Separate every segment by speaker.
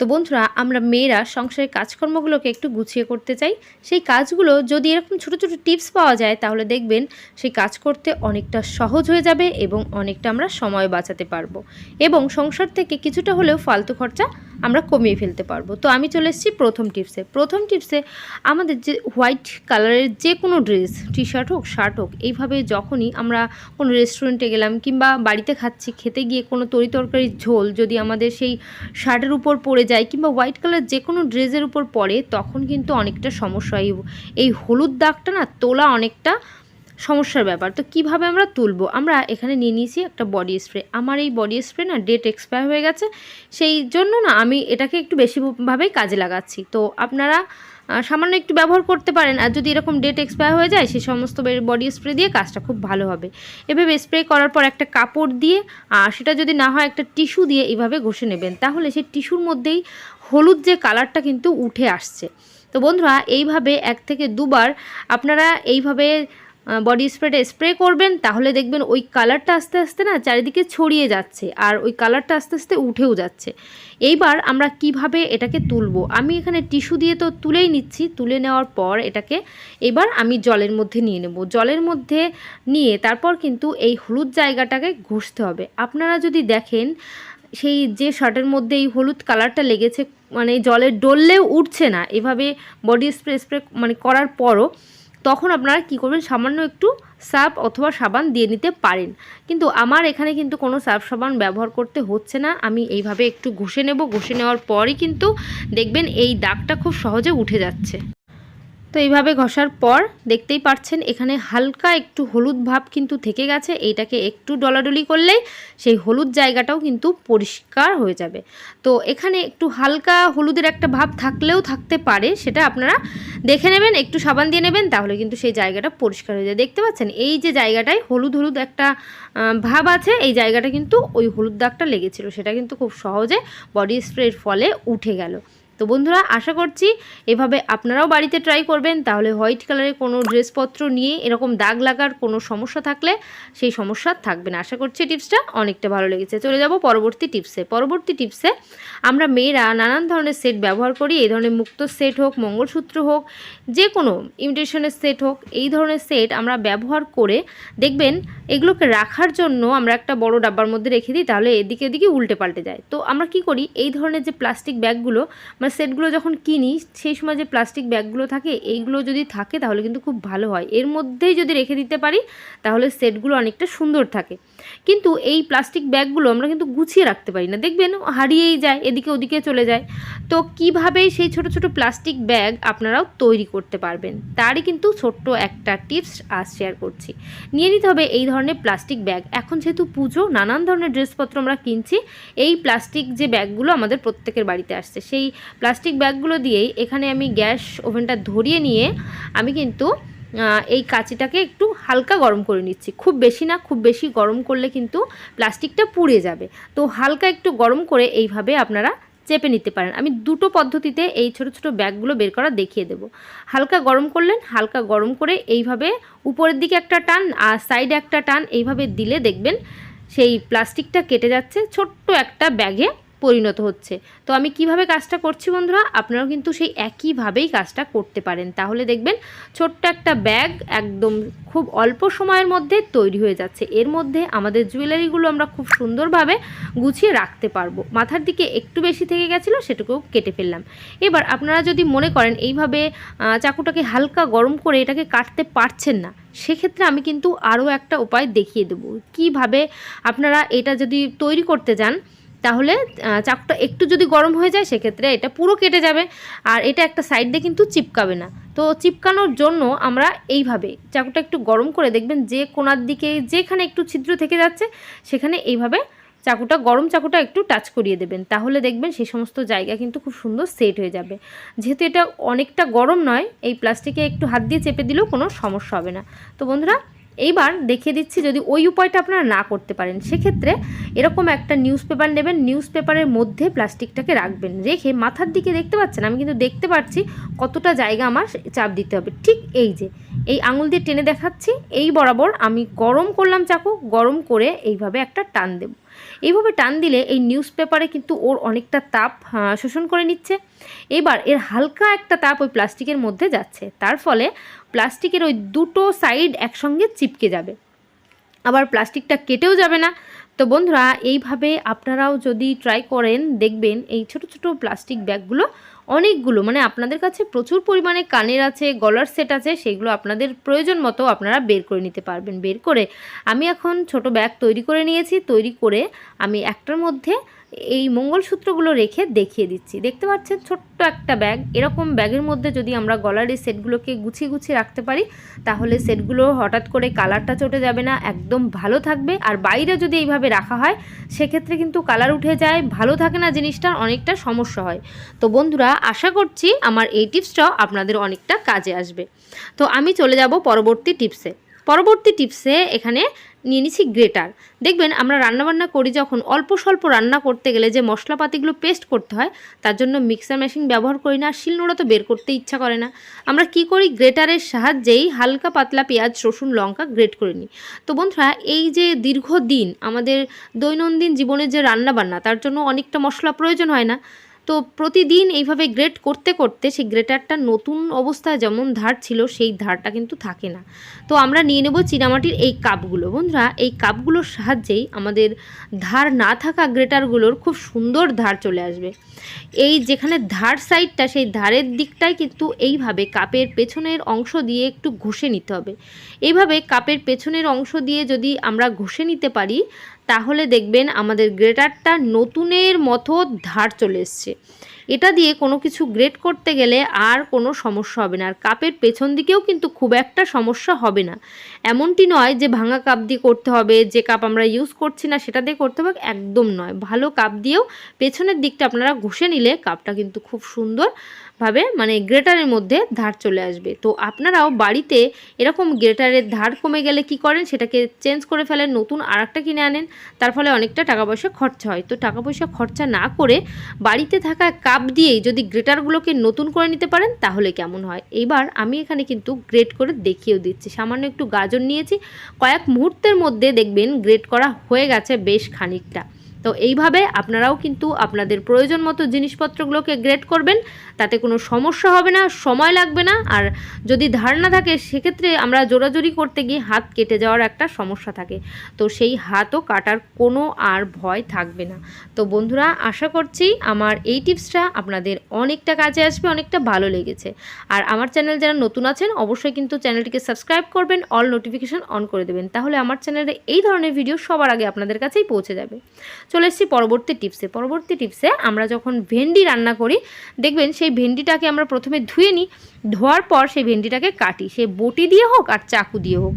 Speaker 1: তো বন্ধুরা, আমরা মেয়েরা সংসারের কাজকর্মগুলোকে একটু গুছিয়ে করতে চাই। সেই কাজগুলো যদি এরকম ছোট ছোট টিপস পাওয়া যায়, তাহলে দেখবেন সেই কাজ করতে অনেকটা সহজ হয়ে যাবে এবং অনেকটা আমরা সময় বাঁচাতে পারব। এবং সংসার থেকে কিছুটা হলেও ফালতু খরচা আমরা কমিয়ে ফেলতে পারব। তো আমি চলে এসেছি প্রথম টিপসে। প্রথম টিপসে আমাদের যে হোয়াইট কালারের যে কোনো ড্রেস টি শার্ট হোক শার্ট হোক, এইভাবে যখনই আমরা কোনো রেস্টুরেন্টে গেলাম কিংবা বাড়িতে খাচ্ছি, খেতে গিয়ে কোনো তরি তরকারির ঝোল যদি আমাদের সেই শার্টের উপর পড়ে যায় কিংবা হোয়াইট কালার যে কোনো ড্রেসের উপর পড়ে তখন কিন্তু অনেকটা সমস্যা। হয় এই হলুদ দাগটা না, তোলা অনেকটা সমস্যার ব্যাপার। তো কীভাবে আমরা তুলবো? আমরা এখানে নিয়ে নিয়েছি একটা বডি স্প্রে আমার এই বডি স্প্রে না ডেট এক্সপায়ার হয়ে গেছে। সেই জন্য না আমি এটাকে একটু বেশিভাবেই কাজে লাগাচ্ছি। তো আপনারা সামান্য একটু ব্যবহার করতে পারেন। আর যদি এরকম ডেট এক্সপায়ার হয়ে যায় সেই সমস্ত বডি স্প্রে দিয়ে কাজটা খুব ভালো হবে। এভাবে স্প্রে করার পর একটা কাপড় দিয়ে, আর সেটা যদি না হয় একটা টিস্যু দিয়ে এইভাবে ঘষে নেবেন। তাহলে সেই টিস্যুর মধ্যেই হলুদ যে কালারটা কিন্তু উঠে আসছে। তো বন্ধুরা, এইভাবে এক থেকে দুবার আপনারা এইভাবে বডি স্প্রেটা স্প্রে করবেন, তাহলে দেখবেন ওই কালারটা আস্তে আস্তে না চারিদিকে ছড়িয়ে যাচ্ছে আর ওই কালারটা আস্তে আস্তে উঠেও যাচ্ছে। এইবার আমরা কীভাবে এটাকে তুলবো? আমি এখানে টিস্যু দিয়ে তো তুলেই নিচ্ছি, তুলে নেওয়ার পর এটাকে এবার আমি জলের মধ্যে নিয়ে নেব। জলের মধ্যে নিয়ে তারপর কিন্তু এই হলুদ জায়গাটাকে ঘষতে হবে। আপনারা যদি দেখেন, সেই যে শার্টের মধ্যে এই হলুদ কালারটা লেগেছে মানে জলে ডললেও উঠছে না, এভাবে বডি স্প্রে স্প্রে মানে করার পরও তখন আপনারা কি করবেন? সামান্য একটু সার্ফ অথবা সাবান দিয়ে নিতে পারেন। কিন্তু আমার এখানে কিন্তু কোনো সার্ফ সাবান ব্যবহার করতে হচ্ছে না। আমি এইভাবে একটু ঘষে নেব। ঘষে নেওয়ার পরই কিন্তু দেখবেন এই দাগটা খুব সহজে উঠে যাচ্ছে। তো এইভাবে ঘষার পর দেখতেই পাচ্ছেন এখানে হালকা একটু হলুদ ভাব কিন্তু থেকে গেছে। এইটাকে একটু ডলাডলি করলেই সেই হলুদ জায়গাটাও কিন্তু পরিষ্কার হয়ে যাবে। তো এখানে একটু হালকা হলুদের একটা ভাব থাকলেও থাকতে পারে, সেটা আপনারা দেখে নেবেন, একটু সাবান দিয়ে নেবেন, তাহলে কিন্তু সেই জায়গাটা পরিষ্কার হয়ে যায়। দেখতে পাচ্ছেন, এই যে জায়গাটায় হলুদ হলুদ একটা ভাব আছে, এই জায়গাটা কিন্তু ওই হলুদ দাগটা লেগেছিল। সেটা কিন্তু খুব সহজে বডি স্প্রের ফলে উঠে গেল। তো বন্ধুরা, আশা করছি এভাবে আপনারাও বাড়িতে ট্রাই করবেন। তাহলে হোয়াইট কালারের কোনো ড্রেসপত্র নিয়ে এরকম দাগ লাগার কোনো সমস্যা থাকলে সেই সমস্যা থাকবে না। আশা করছি টিপসটা অনেকটা ভালো লেগেছে। চলে যাব পরবর্তী টিপসে পরবর্তী টিপসে আমরা মেয়েরা নানান ধরনের সেট ব্যবহার করি। এই ধরনের মুক্ত সেট হোক, মঙ্গলসূত্র হোক যে কোনো ইমিটেশনের সেট হোক, এই ধরনের সেট আমরা ব্যবহার করে দেখবেন এগুলোকে রাখার জন্য আমরা একটা বড় ডাব্বার মধ্যে রেখে দিই, তাহলে এদিকে এদিকে উল্টে পাল্টে যায়। তো আমরা কি করি? এই ধরনের যে প্লাস্টিক ব্যাগগুলো আমরা সেটগুলো যখন কিনি, সেই সময় যে প্লাস্টিক ব্যাগগুলো থাকে, এইগুলো যদি থাকে তাহলে কিন্তু খুব ভালো হয়। এর মধ্যেই যদি রেখে দিতে পারি, তাহলে সেটগুলো অনেকটা সুন্দর থাকে। কিন্তু এই প্লাস্টিক ব্যাগগুলো আমরা কিন্তু গুছিয়ে রাখতে পারি না। দেখবেন হারিয়েই যায়, এদিকে ওদিকে চলে যায়। তো কীভাবে সেই ছোট ছোট প্লাস্টিক ব্যাগ আপনারাও তৈরি করতে পারবেন, তারই কিন্তু ছোট্ট একটা টিপস আজ শেয়ার করছি। নিয়ে নিতে হবে এই ধরনের প্লাস্টিক ব্যাগ। এখন যেহেতু পুজো, নানান ধরনের ড্রেসপত্র আমরা কিনছি, এই প্লাস্টিক যে ব্যাগগুলো আমাদের প্রত্যেকের বাড়িতে আসছে, সেই প্লাস্টিক ব্যাগগুলো দিয়েই এখানে আমি গ্যাস ওভেনটা ধরিয়ে নিয়ে আমি কিন্তু এই কাঁচিটাকে একটু হালকা গরম করে নিচ্ছি। খুব বেশি না, খুব বেশি গরম করলে কিন্তু প্লাস্টিকটা পুড়ে যাবে। তো হালকা একটু গরম করে এইভাবে আপনারা চেপে নিতে পারেন। আমি দুটো পদ্ধতিতে এই ছোট ছোট ব্যাগগুলো বের করা দেখিয়ে দেবো। হালকা গরম করলেন, হালকা গরম করে এইভাবে উপরের দিকে একটা টান আর সাইডে একটা টান এইভাবে দিলে দেখবেন সেই প্লাস্টিকটা কেটে যাচ্ছে। ছোট্ট একটা ব্যাগে পরিণত হচ্ছে। তো আমি কীভাবে কাজটা করছি বন্ধুরা? আপনারাও কিন্তু সেই একইভাবেই কাজটা করতে পারেন। তাহলে দেখবেন ছোট্ট একটা ব্যাগ একদম খুব অল্প সময়ের মধ্যে তৈরি হয়ে যাচ্ছে। এর মধ্যে আমাদের জুয়েলারিগুলো আমরা খুব সুন্দরভাবে গুছিয়ে রাখতে পারব। মাথার দিকে একটু বেশি থেকে গেছিল, সেটুকুও কেটে ফেললাম। এবার আপনারা যদি মনে করেন এইভাবে চাকুটাকে হালকা গরম করে এটাকে কাটতে পারছেন না, সেক্ষেত্রে আমি কিন্তু আরও একটা উপায় দেখিয়ে দেবো। কীভাবে আপনারা এটা যদি তৈরি করতে যান তাহলে চাকুটা একটু যদি গরম হয়ে যায়, সেক্ষেত্রে এটা পুরো কেটে যাবে। আর এটা একটা সাইড দিয়ে কিন্তু চিপকাবে না। তো চিপকানোর জন্য আমরা এইভাবে চাকুটা একটু গরম করে দেখবেন, যে কোনার দিকে যেখানে একটু ছিদ্র থেকে যাচ্ছে, সেখানে এইভাবে চাকুটা, গরম চাকুটা একটু টাচ করিয়ে দেবেন। তাহলে দেখবেন সেই সমস্ত জায়গা কিন্তু খুব সুন্দর সেট হয়ে যাবে। যেহেতু এটা অনেকটা গরম নয়, এই প্লাস্টিকে একটু হাত দিয়ে চেপে দিলেও কোনো সমস্যা হবে না। তো বন্ধুরা এইবার দেখিয়ে দিচ্ছি যদি ওই উপায়টা আপনারা না করতে পারেন, সেক্ষেত্রে এরকম একটা নিউজ পেপার নেবেন নিউজ পেপারের মধ্যে প্লাস্টিকটাকে রাখবেন, রেখে মাথার দিকে দেখতে পাচ্ছেন? আমি কিন্তু দেখতে পাচ্ছি কতটা জায়গা আমার চাপ দিতে হবে। ঠিক এই যে, এই আঙুল দিয়ে টেনে দেখাচ্ছি, এই বরাবর আমি গরম করলাম চাকু, গরম করে এইভাবে একটা টান দেব। এইভাবে টান দিলে এই নিউজ পেপারে কিন্তু ওর অনেকটা তাপ শোষণ করে নিচ্ছে। এবার এর হালকা একটা তাপ ওই প্লাস্টিকের মধ্যে যাচ্ছে। তার ফলে প্লাস্টিকের ওই দুটো সাইড একসঙ্গে চিপকে যাবে। আবার প্লাস্টিকটা কেটেও যাবে না। তো বন্ধুরা, এইভাবে আপনারাও যদি ট্রাই করেন, দেখবেন এই ছোট ছোট প্লাস্টিক ব্যাগগুলো অনেকগুলো মানে আপনাদের কাছে প্রচুর পরিমাণে কানের আছে, গলার সেট আছে, সেগুলো আপনাদের প্রয়োজন মতো আপনারা বের করে নিতে পারবেন। বের করে আমি এখন ছোট ব্যাগ তৈরি করে নিয়েছি। তৈরি করে আমি একটার মধ্যে এই মঙ্গলসূত্রগুলো রেখে দেখিয়ে দিচ্ছি। দেখতে পাচ্ছেন ছোট্ট একটা ব্যাগ। এরকম ব্যাগের মধ্যে যদি আমরা গলার এই সেটগুলোকে গুছিয়ে গুছিয়ে রাখতে পারি, তাহলে সেটগুলো হঠাৎ করে কালারটা চটে যাবে না, একদম ভালো থাকবে। আর বাইরে যদি এইভাবে রাখা হয়, সেক্ষেত্রে কিন্তু কালার উঠে যায়, ভালো থাকে না জিনিসটার, অনেকটা সমস্যা হয়। তো বন্ধুরা, আশা করছি আমার এই টিপসটাও আপনাদের অনেকটা কাজে আসবে। তো আমি চলে যাব পরবর্তী টিপসে। পরবর্তী টিপসে এখানে নিয়ে নিচ্ছি গ্রেটার। দেখবেন আমরা রান্নাবান্না করি যখন অল্প স্বল্প রান্না করতে গেলে যে মশলাপাতিগুলো পেস্ট করতে হয়, তার জন্য মিক্সার মেশিন ব্যবহার করি না, শিলনোড়া তো বের করতে ইচ্ছা করে না। আমরা কি করি? গ্রেটারের সাহায্যেই হালকা পাতলা পেঁয়াজ, রসুন, লঙ্কা গ্রেট করে নিই। তো বন্ধুরা, এই যে দীর্ঘদিন আমাদের দৈনন্দিন জীবনের যে রান্নাবান্না, তার জন্য অনেকটা মশলা প্রয়োজন হয় না। তো প্রতিদিন এইভাবে গ্রেট করতে করতে সেই গ্রেটারটা নতুন অবস্থায় যেমন ধার ছিল, সেই ধারটা কিন্তু থাকে না। তো আমরা নিয়ে নেব চীনামাটির এই কাপগুলো। বন্ধুরা, এই কাপগুলোর সাহায্যেই আমাদের ধার না থাকা গ্রেটারগুলোর খুব সুন্দর ধার চলে আসবে। এই যেখানে ধার সাইডটা সেই ধারের দিকটাই কিন্তু এইভাবে কাপের পেছনের অংশ দিয়ে একটু ঘষে নিতে হবে। এইভাবে কাপের পেছনের অংশ দিয়ে যদি আমরা ঘষে নিতে পারি তাহলে দেখবেন আমাদের গ্রেটারটা নতুনের মতো ধার চলে এসছে। এটা দিয়ে কোনো কিছু গ্রেট করতে গেলে আর কোনো সমস্যা হবে না। আর কাপের পেছন দিকেও কিন্তু খুব একটা সমস্যা হবে না। এমনটি নয় যে ভাঙা কাপ দিয়ে করতে হবে, যে কাপ আমরা ইউজ করছি না, সেটা দিয়ে করতে হবে, একদম নয়। ভালো কাপ দিয়েও পেছনের দিকটা আপনারা ঘষে নিলে কাপটা কিন্তু খুব সুন্দরভাবে মানে গ্রেটারের মধ্যে ধার চলে আসবে। তো আপনারাও বাড়িতে এরকম গ্রেটারের ধার কমে গেলে কি করেন? সেটাকে চেঞ্জ করে ফেলেন, নতুন আর কিনে আনেন। তার ফলে অনেকটা টাকা পয়সা খরচা হয়। তো টাকা পয়সা খরচা না করে বাড়িতে থাকা কাপ দিয়েই যদি গ্রেটারগুলোকে নতুন করে নিতে পারেন, তাহলে কেমন হয়? এইবার আমি এখানে কিন্তু গ্রেট করে দেখিয়েও দিচ্ছি। সামান্য একটু গাজর নিয়েছি। কয়েক মুহূর্তের মধ্যে দেখবেন গ্রেট করা হয়ে গেছে বেশ খানিকটা। তো এইভাবে আপনারাও কিন্তু আপনাদের প্রয়োজন মতো জিনিসপত্রগুলোকে গ্রেড করবেন। তাতে কোনো সমস্যা হবে না, সময় লাগবে না। আর যদি ধার না থাকে, সেক্ষেত্রে আমরা জোরাজোরি করতে গিয়ে হাত কেটে যাওয়ার একটা সমস্যা থাকে। তো সেই হাতও কাটার কোনো আর ভয় থাকবে না। তো বন্ধুরা, আশা করছি আমার এই টিপসটা আপনাদের অনেকটা কাজে আসবে, অনেকটা ভালো লেগেছে। আর আমার চ্যানেল যারা নতুন আছেন, অবশ্যই কিন্তু চ্যানেলটিকে সাবস্ক্রাইব করবেন, অল নোটিফিকেশন অন করে দেবেন। তাহলে আমার চ্যানেলে এই ধরনের ভিডিও সবার আগে আপনাদের কাছেই পৌঁছে যাবে। চলে এসেছি পরবর্তী টিপসে। পরবর্তী টিপসে আমরা যখন ভেন্ডি রান্না করি, দেখবেন সেই ভেন্ডিটাকে আমরা প্রথমে ধুয়ে নিই, ধোয়ার পর সেই ভেন্ডিটাকে কাটি। সে বটি দিয়ে হোক আর চাকু দিয়ে হোক।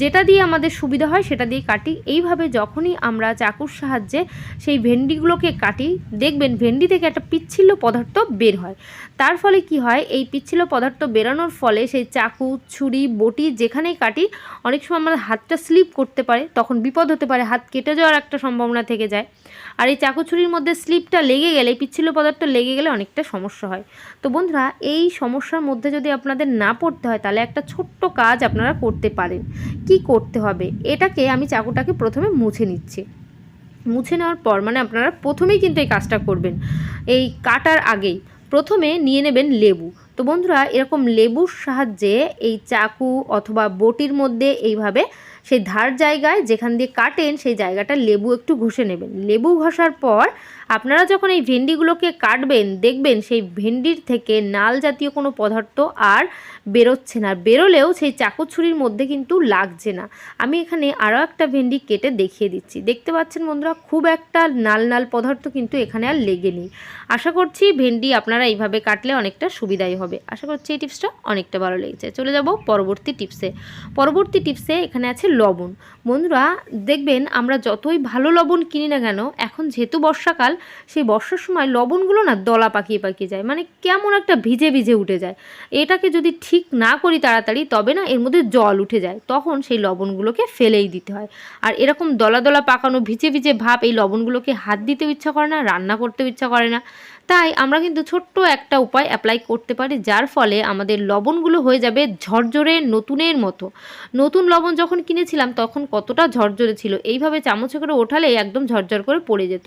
Speaker 1: যেটা দিয়ে আমাদের সুবিধা হয় সেটা দিয়ে কাটি। এইভাবে যখনই আমরা চাকুর সাহায্যে সেই ভেন্ডিগুলোকে কাটি, দেখবেন ভেন্ডি থেকে একটা পিচ্ছিল্য পদার্থ বের হয়। তার ফলে কি হয়? এই পিচ্ছিল্য পদার্থ বেরোনোর ফলে সেই চাকু, ছুরি, বটি যেখানেই কাটি, অনেক সময় আমাদের হাতটা স্লিপ করতে পারে, তখন বিপদ হতে পারে, হাত কেটে যাওয়ার একটা সম্ভাবনা থেকে যায়। আর এই চাকু ছুরির মধ্যে স্লিপটা লেগে গেলে, পিচ্ছিল পদার্থ লেগে গেলে অনেকটা সমস্যা হয়। তো বন্ধুরা, এই সমস্যার মধ্যে যদি আপনাদের না পড়তে হয়, তাহলে একটা ছোট্ট কাজ আপনারা করতে পারেন। কি করতে হবে? এটাকে আমি চাকুটাকে প্রথমে মুছে নিচ্ছি। মুছে নেওয়ার পর মানে আপনারা প্রথমেই কিন্তু এই কাজটা করবেন। এই কাটার আগেই প্রথমে নিয়ে নেবেন লেবু। তো বন্ধুরা, এরকম লেবুর সাহায্যে এই চাকু অথবা বটির মধ্যে এইভাবে সেই ধার জায়গায় যেখান দিয়ে কাটেন, সেই জায়গাটা লেবু একটু ঘষে নেবেন। লেবু ঘষার পর আপনারা যখন এই ভেন্ডিগুলোকে কাটবেন, দেখবেন সেই ভেন্ডির থেকে নাল জাতীয় কোনো পদার্থ আর বেরোচ্ছে না। বেরোলেও সেই চাকু ছুরির মধ্যে কিন্তু লাগছে না। আমি এখানে আরও একটা ভেন্ডি কেটে দেখিয়ে দিচ্ছি। দেখতে পাচ্ছেন বন্ধুরা, খুব একটা নাল নাল পদার্থ কিন্তু এখানে আর লেগে নেই। আশা করছি ভেন্ডি আপনারা এইভাবে কাটলে অনেকটা সুবিধাই হবে। আশা করছি এই টিপসটা অনেকটা ভালো লেগেছে। চলে যাব পরবর্তী টিপসে। পরবর্তী টিপসে এখানে আছে লবণ। বন্ধুরা, দেখবেন আমরা যতই ভালো লবণ কিনি না কেন, এখন যেহেতু বর্ষাকাল, সেই বর্ষার সময় লবণগুলো না দলা পাকিয়ে পাকিয়ে যায় মানে কেমন একটা ভিজে ভিজে উঠে যায়। এটাকে যদি ঠিক না করি তাড়াতাড়ি, তবে না এর মধ্যে জল উঠে যায়, তখন সেই লবণগুলোকে ফেলেই দিতে হয়। আর এরকম দলা দলা পাকানো, ভিজে ভিজে ভাব এই লবণগুলোকে হাত দিতেও ইচ্ছা করে না, রান্না করতেও ইচ্ছা করে না। তাই আমরা কিন্তু ছোট্ট একটা উপায় অ্যাপ্লাই করতে পারি, যার ফলে আমাদের লবণগুলো হয়ে যাবে ঝরঝরে নতুনের মতো। নতুন লবণ যখন কিনেছিলাম তখন কতটা ঝরঝরে ছিল। এইভাবে চামচে করে ওঠালে একদম ঝরঝর করে পড়ে যেত।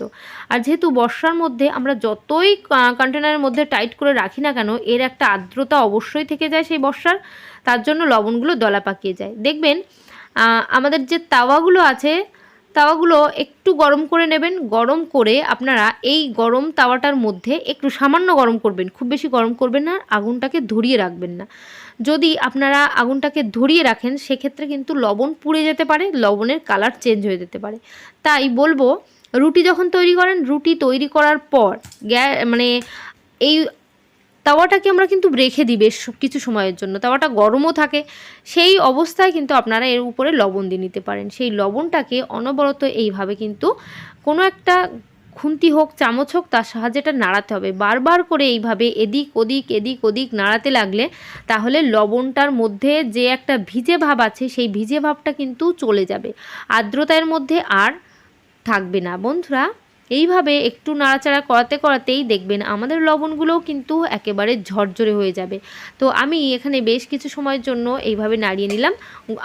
Speaker 1: আর যেহেতু বর্ষার মধ্যে আমরা যতই কন্টেনারের মধ্যে টাইট করে রাখি না কেন, এর একটা আর্দ্রতা অবশ্যই থেকে যায় সেই বর্ষার। তার জন্য লবণগুলো দলা পাকিয়ে যায়। দেখবেন আমাদের যে তাওয়াগুলো আছে, তাওয়াগুলো একটু গরম করে নেবেন। গরম করে আপনারা এই গরম তাওয়াটার মধ্যে একটু সামান্য গরম করবেন। খুব বেশি গরম করবেন না, আগুনটাকে ধরিয়ে রাখবেন না। যদি আপনারা আগুনটাকে ধরিয়ে রাখেন, সেক্ষেত্রে কিন্তু লবণ পুড়ে যেতে পারে, লবণের কালার চেঞ্জ হয়ে যেতে পারে। তাই বলব, রুটি যখন তৈরি করেন, রুটি তৈরি করার পর গ্যা মানে এই তাওয়াটাকে আমরা কিন্তু রেখে দিই বেশ কিছু সময়ের জন্য। তাওয়াটা গরমও থাকে, সেই অবস্থায় কিন্তু আপনারা এর উপরে লবণ দিয়ে নিতে পারেন। সেই লবণটাকে অনবরত এইভাবে কিন্তু কোনো একটা খুন্তি হোক, চামচ হোক, তার সাহায্যে এটা নাড়াতে হবে। বারবার করে এইভাবে এদিক, ওদিক এদিক, ওদিক নাড়াতে লাগলে তাহলে লবণটার মধ্যে যে একটা ভিজে ভাব আছে, সেই ভিজে ভাবটা কিন্তু চলে যাবে। আর্দ্রতার মধ্যে আর থাকবে না। বন্ধুরা, এইভাবে একটু নাড়াচাড়া করাতে করাতেই দেখবেন আমাদের লবণগুলোও কিন্তু একেবারে ঝরঝরে হয়ে যাবে। তো আমি এখানে বেশ কিছু সময়ের জন্য এইভাবে নাড়িয়ে নিলাম।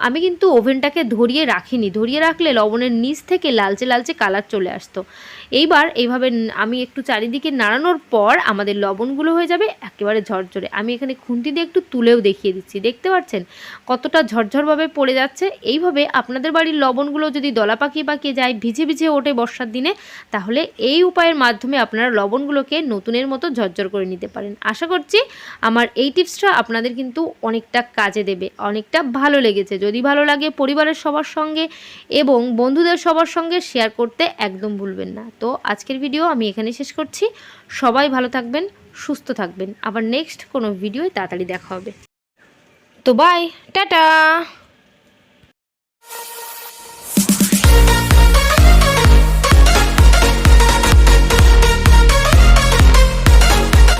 Speaker 1: আমি কিন্তু ওভেনটাকে ধরিয়ে রাখিনি। ধরিয়ে রাখলে লবণের নিচ থেকে লালচে লালচে কালার চলে আসতো। এইবার এইভাবে আমি একটু চারিদিকে নাড়ানোর পর আমাদের লবণগুলো হয়ে যাবে একেবারে ঝরঝরে। আমি এখানে খুন্তি দিয়ে একটু তুলেও দেখিয়ে দিচ্ছি, দেখতে পাচ্ছেন? কতটা ঝরঝরভাবে পড়ে যাচ্ছে। এইভাবে আপনাদের বাড়ির লবণগুলো যদি দলা পাকিয়ে পাকিয়ে যায় ভিজে ভিজে ওঠে বর্ষার দিনে, তাহলে এই উপায়ের মাধ্যমে আপনারা লবণগুলোকে নতুনের মতো ঝরঝর করে নিতে পারেন। আশা করছি আমার এই টিপসটা আপনাদের কিন্তু অনেকটা কাজে দেবে, অনেকটা ভালো লেগেছে। যদি ভালো লাগে পরিবারের সবার সঙ্গে এবং বন্ধুদের সবার সঙ্গে শেয়ার করতে একদম ভুলবেন না। তো আজকের ভিডিও আমি এখানে শেষ করছি। সবাই ভালো থাকবেন, সুস্থ থাকবেন। আবার নেক্সট কোনো ভিডিওয় তাড়াতাড়ি দেখা হবে। তো বাই টাটা!